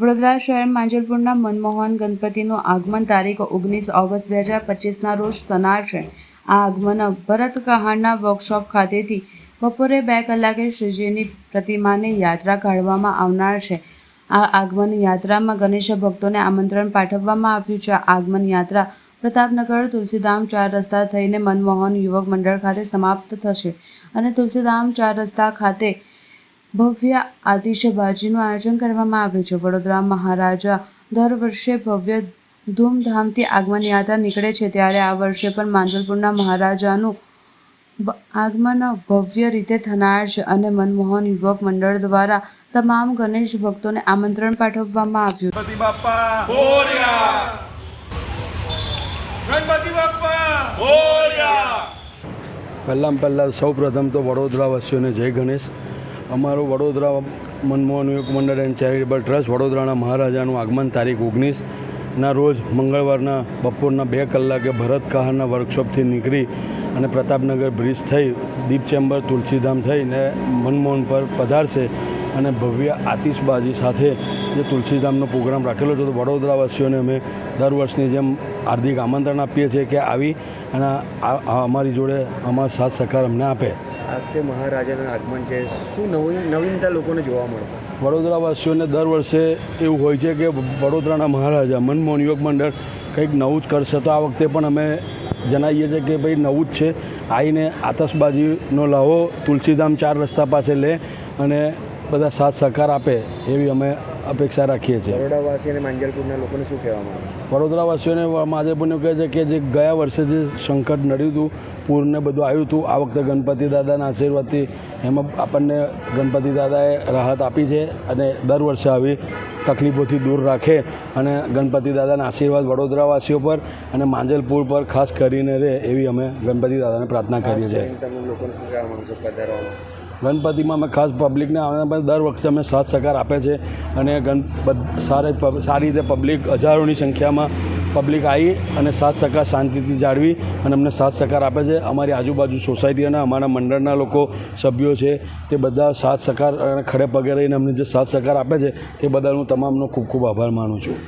વડોદરા શહેર માંજલપુરના મનમોહન ગણપતિનું આગમન તારીખ ઓગણીસ ઓગસ્ટ બે હજાર પચીસના રોજ થનાર છે. આ આગમન ભરત કહાણના વર્કશોપ ખાતેથી બપોરે બે કલાકે શ્રીજીની પ્રતિમાને યાત્રા કાઢવામાં આવનાર છે. આ આગમન યાત્રામાં ગણેશ ભક્તોને આમંત્રણ પાઠવવામાં આવ્યું છે. આગમન યાત્રા પ્રતાપનગર તુલસીધામ ચાર રસ્તા થઈને મનમોહન યુવક મંડળ ખાતે સમાપ્ત થશે અને તુલસીધામ ચાર રસ્તા ખાતે ભવ્ય આતિશબાજીનું આયોજન કરવામાં આવ્યું છે. વડોદરા મહારાજા દર વર્ષે ભવ્ય ધૂમધામથી આગમન યાત્રા નીકળે છે. ત્યારે આ વર્ષે પણ માંજલપુરના મહારાજાનું આગમન ભવ્ય રીતે થનાર છે અને મનમોહન યુવક મંડળ દ્વારા તમામ ગણેશ ભક્તોને આમંત્રણ પાઠવવામાં આવ્યું. મોર્યા ગણપતિ બાપ્પા પહેલાં પહેલાં સૌ પ્રથમ તો વડોદરાવાસીઓને જય ગણેશ. અમારું વડોદરા મનમોહન યુવક મંડળ એન્ડ ચેરિટેબલ ટ્રસ્ટ વડોદરાના મહારાજાનું આગમન તારીખ ઓગણીસના રોજ મંગળવારના બપોરના બે કલાકે ભરત કહારના વર્કશોપથી નીકળી અને પ્રતાપનગર બ્રિજ થઈ દીપ ચેમ્બર તુલસીધામ થઈને મનમોહન પર પધારશે અને ભવ્ય આતિશબાજી સાથે જે તુલસીધામનો પ્રોગ્રામ રાખેલો હતો. વડોદરાવાસીઓને અમે દર વર્ષની જેમ હાર્દિક આમંત્રણ આપીએ છીએ કે આવી અને અમારી જોડે અમારા સાથ સહકાર અમને આપે. વખતે મહારાજાના આગમન છે. શું નવી નવીનતા લોકોને જોવા મળે? વડોદરાવાસીઓને દર વર્ષે એવું હોય છે કે વડોદરાના મહારાજા, મનમોહન યોગ મંડળ કંઈક નવું જ કરશે. તો આ વખતે પણ અમે જણાવીએ છીએ કે ભાઈ નવું જ છે. આવીને આતશબાજીનો લાવો તુલસીધામ ચાર રસ્તા પાસે લે અને બધા સાથ સહકાર આપે એવી અમે અપેક્ષા રાખીએ છીએ. વડોદરાવાસી અને માંજલપુરના લોકોને શું કહેવામાં આવે વડોદરાવાસીઓને માધેપુરને કહે છે કે જે ગયા વર્ષે જે સંકટ નડ્યું હતું પૂરને બધું આવ્યું હતું આ વખતે ગણપતિ દાદાના આશીર્વાદથી એમાં આપણને ગણપતિ દાદાએ રાહત આપી છે અને દર વર્ષે આવી તકલીફોથી દૂર રાખે અને ગણપતિ દાદાના આશીર્વાદ વડોદરાવાસીઓ પર અને માંજલપુર પર ખાસ કરીને રહે એવી અમે ગણપતિ દાદાને પ્રાર્થના કરીએ છીએ. ગણપતિમાં અમે ખાસ પબ્લિકને દર વખતે અમે સાથ સહકાર આપે છે અને ગણ સારી સારી રીતે પબ્લિક હજારોની સંખ્યામાં પબ્લિક આવી અને સાથ સહકાર શાંતિથી જાળવી અને અમને સાથ સહકાર આપે છે. અમારી આજુબાજુ સોસાયટી અને અમારા મંડળના લોકો સભ્યો છે, તે બધા સાથ સહકાર અને ખડે પગે રહીને અમને જે સાથ સહકાર આપે છે, તે બદલ હું તમામનો ખૂબ ખૂબ આભાર માનું છું.